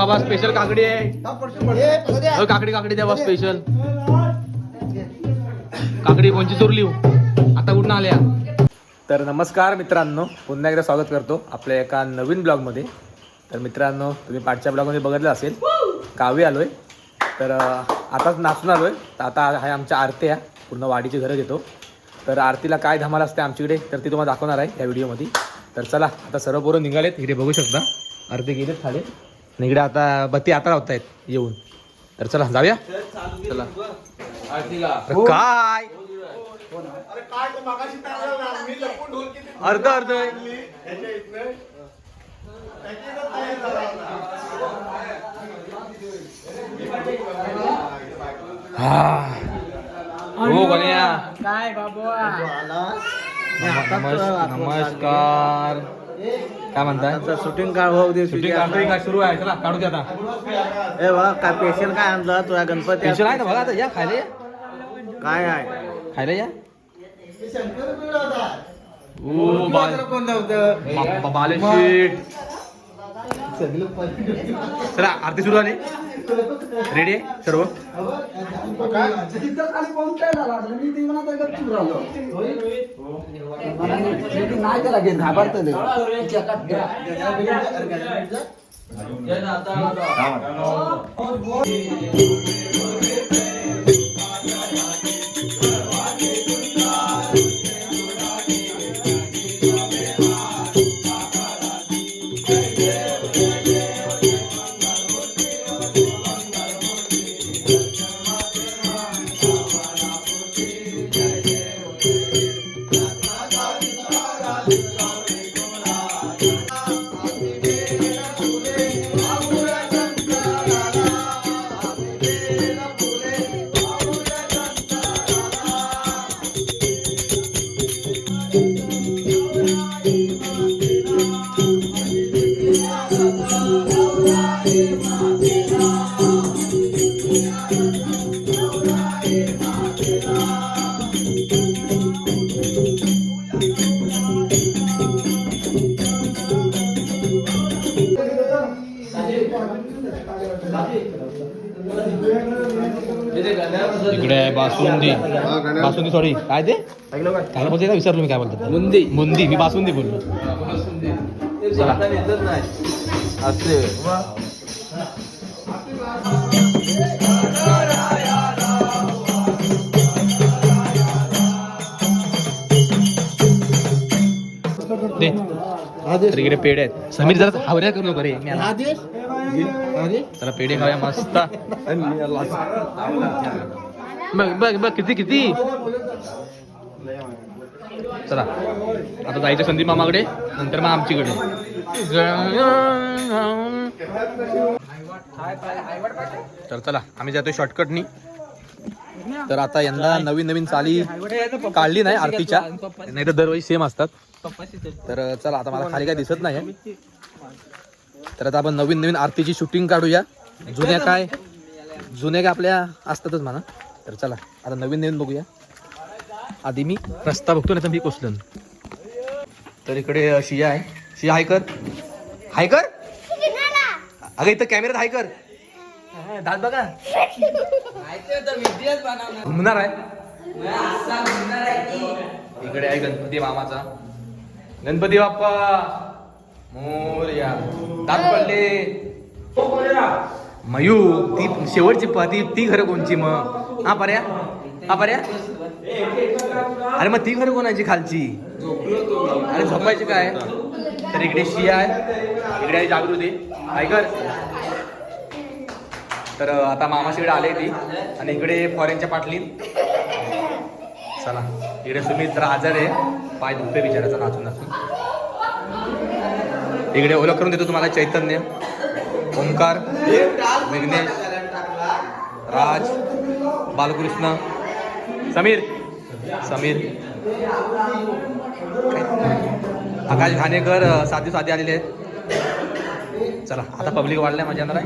बाबा स्पेशल काकडी आहे. अहो, काकडी काकडी द्या बाबा स्पेशल काकडी कोणची चोरली हो? आता कुठं आल्या? तर नमस्कार मित्रांनो पुन्हा एकदा स्वागत करतो आपल्या एका नवीन ब्लॉगमध्ये. तर मित्रांनो तुम्ही पाठच्या ब्लॉगमध्ये बघितलं असेल गावी आलोय. तर अं, आताच नाचून आलोय. तर आता आहे आमच्या आरत्या पूर्ण वाडीची घरं घेतो. तर आरतीला काय धमाल असते आमच्याकडे तर ती तुम्हाला दाखवणार आहे या व्हिडिओमध्ये. तर चला आता सर्व पोरं निघालेत इकडे बघू शकता. आरती गेलेत खाली. आणि इकडे आता बत्ती आता लावतायत येऊन. तर चला जाऊया. चला. अरे काय? अर्ध अर्ध. हा. हो काय बाबू? नमस्- नमस्कार. काय म्हणताय? शूटिंग काढ भाऊ दे शूटिंग काढतोय का? सुरू आहे. चला काढू दे आता. ए बा काय पेशल काय आणलं तुला गणपती? टेन्शन आहे ना बघा आता या खायला या. काय आहे? खायला या. ओ बाल बालेशीट चला आरती सुरू झाली. रेडी आहे सर्व? नाही त्याला घेत घाबरत इकडे आहे बासुंदी. बासुंदी सॉरी काय ते? काय बोलते का विसरलो मी काय बोलतो? मुंदी. मुंदी. मी बासुंदी बोललो. इकडे पेढे आहेत. समीर जरा हावऱ्या करू नको रे. त्याला पेढे खाऊया मस्त. बघ बघ बघ किती किती? चला आता जायचं संदीप मामाकडे नंतर मग आमच्याकडे. तर चला आम्ही जातोय शॉर्टकटनी तर आता यंदा नवीन नवीन चाली काढली नाही आरतीच्या. नाही तर दरवेळी सेम असतात. तर चला आता मला खाली काय दिसत नाही तर आता आपण नवीन नवीन आरतीची शूटिंग काढूया. जुन्या काय? जुन्या काय आपल्या असतातच म्हणा. तर चला आता नवीन नवीन बघूया. आधी मी रस्ता बघतो ना तर मी कोसलन तर इकडे शिया आहे. शिया हाय कर. हाय कर? अगं इथं कॅमेऱ्यात हाय कर. दात बघा. घुमणार आहे. इकडे आहे गणपती मामाचा. गणपती बाप्पा. मोर्या. दात पडले मयू ती शेवटची प- ती ती घरं कोणची मग? हा पर्या? हा पर्या? अरे मग ती घरं कोणाची खालची? अरे झोपायची काय? तर इकडे शिया आहे. इकडे आहे जागृती. ऐकर तर आता मामाशीकडे आले ती. आणि इकडे फॉरेनच्या पाटलीत. चला इकडे सुमित जरा आजार आहे. पाय दुखते बिचाराचा नाचून नाचून. इकडे ओळख करून देतो तुम्हाला चैतन्य ओंकार विघ्नेश राज बालकृष्ण समीर समीर. आकाश घाणेकर साधी साधी आलेले आहेत. चला आता पब्लिक वाढलंय माझ्या अंदर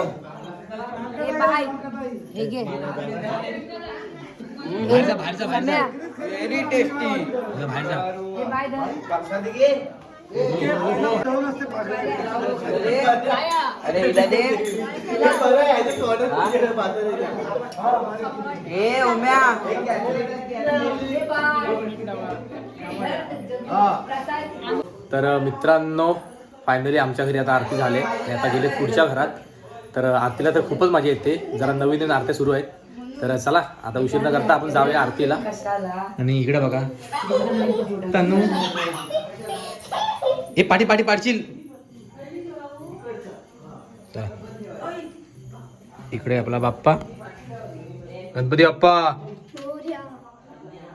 हे बाय हे घे बाहेरचा बाहेरचा सम्या, व्हेरी टेस्टी बाहेरचा हे बाय धर. अरे दे। ए उम्या। तर मित्रांनो फायनली आमच्या घरी आता आरती झाले आणि आता गेले पुढच्या घरात. तर आरतीला तर खूपच मजा येते. जरा नवीन नवीन आरत्या सुरू आहेत. तर चला आता उशीर न करता आपण जाऊया आरतीला. आणि इकडे बघा. तनू. हे पाठी पाठी पाडशील. इकडे आपला बाप्पा. गणपती बाप्पा.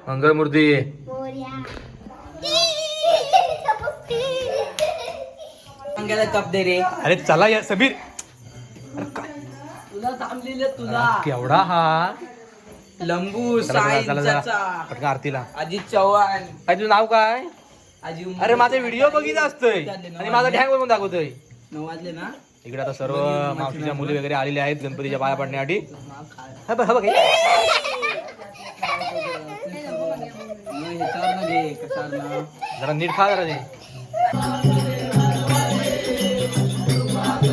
मंगलमूर्ती अंगाला कप दे रे. अरे चला या सबीर तुला थांबलेलं तुला. केवढा हा? लंबू चला, चला, साई चला, चला. चाचा पटकन आरतीला. अजित चव्हाण. काय तुझं नाव काय? उम- अरे माझा व्हिडिओ बघित असतोय. आणि माझा ढॅंग बघून दाखवतोय. नऊ वाजले ना? इकडे आता सर्व मावशीच्या मुली वगैरे आलेल्या आहेत गणपतीच्या पाया पडण्यासाठी. हा बघ, हा बघ. मग ह्याच्यावर ना घे कशावर ना जरा नीट खा जरा ते.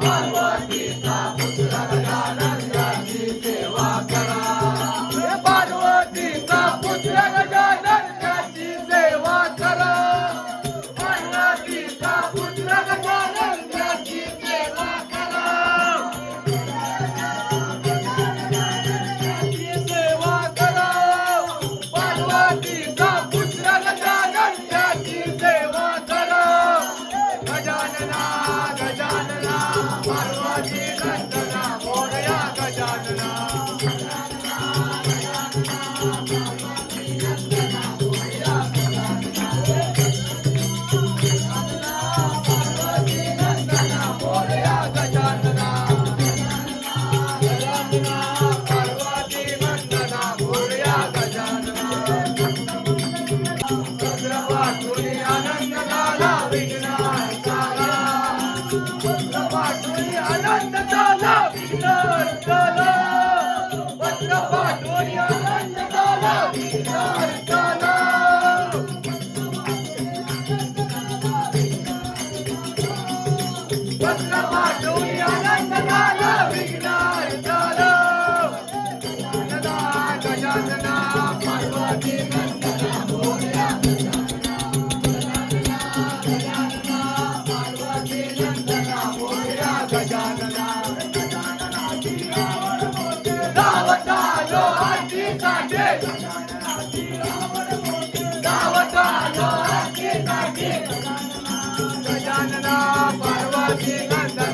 पार्वतीचा गजानना पर्वती गंगा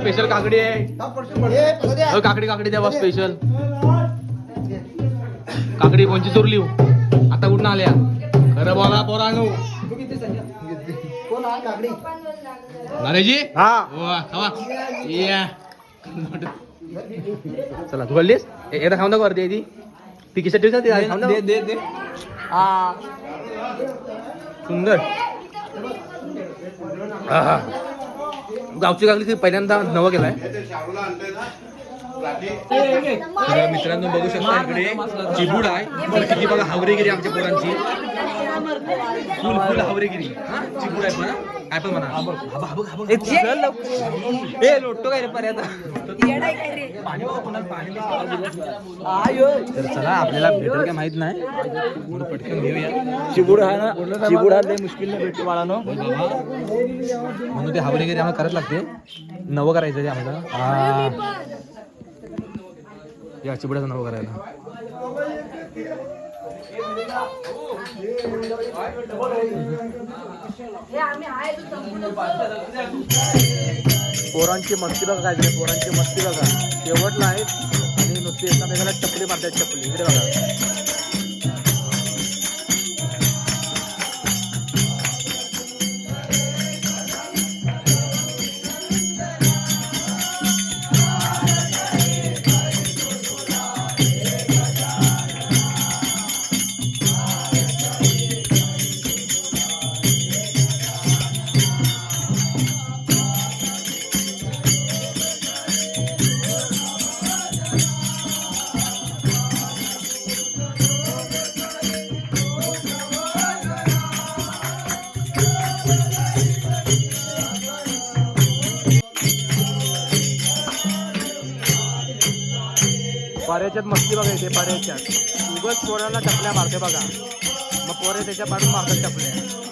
स्पेशल काकडी आहे. काकडी काकडी द्या बा स्पेशल काकडी कोणची चोरली हो? आता कुठं आल्या? खरं बोला पोरांनो. नरेजी? हा. चला तू कळलीस एकदा खाऊन दाखव वरती ती ती ठेवतात ती? खाऊन. दे दे दे. आ. सुंदर. गावची काकडी पहिल्यांदा नवं केलाय. मित्रांनो बघू शकता इकडे चिबूड आहे. तर किती बघा हावरेगिरी आमच्या पोरांची. फुल फुल हावरेगिरी. हा? चिबूड आहे पण काय पण म्हणा. हा बघ, हा बघ, हा बघ, हा बघ. ए, लोटतो काय रे पर्यंत? पाणी बघा, पुन्हा पाणी बघा. तर चला आपल्याला भेटेल काय माहीत नाही. पटकन घेऊया. चिबूड हा ना चिबूड हा लय मुश्किल भेटतो बाळानो. म्हणून ते हावरेगिरी आम्हाला करायला लागते. नवं करायचं ते आम्हाला. हा या चिबड्याचं नवं करायला. पोरांची मस्ती बघा काय पोरांची मस्ती बघा. शेवटला आहे. आणि नुसती एकामेकाला चपली मारतात चपली. इकडे बघा. त्याच्यात मस्ती बघा इथे पाऱ्याच्यात उगच पोराला टपल्या मारते बघा. मग पोरे त्याच्या पाडून मारतात टपल्या.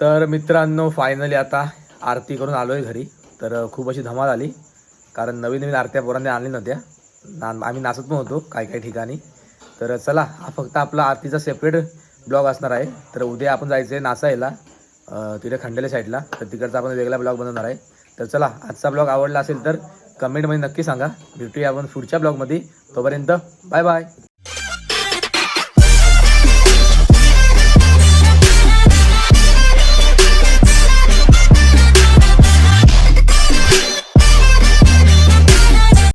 तर मित्रांनो फायनली आता आरती करून आलो आहे घरी. तर खूप अशी धमाल आली. कारण नवीन नवीन आरत्या पोरांनी आणली नव्हत्या. ना आम्ही नाचत पण होतो काही काही ठिकाणी. तर चला हा फक्त आपला आरतीचा सेपरेट ब्लॉग असणार आहे. तर उद्या आपण जायचं आहे नाचायला तिथे खंडेल्या साईडला तर तिकडचा आपण वेगळा ब्लॉग बनवणार आहे. तर चला आजचा ब्लॉग आवडला असेल तर कमेंटमध्ये नक्की सांगा. भेटूया आपण पुढच्या ब्लॉगमध्ये. तोपर्यंत बाय बाय.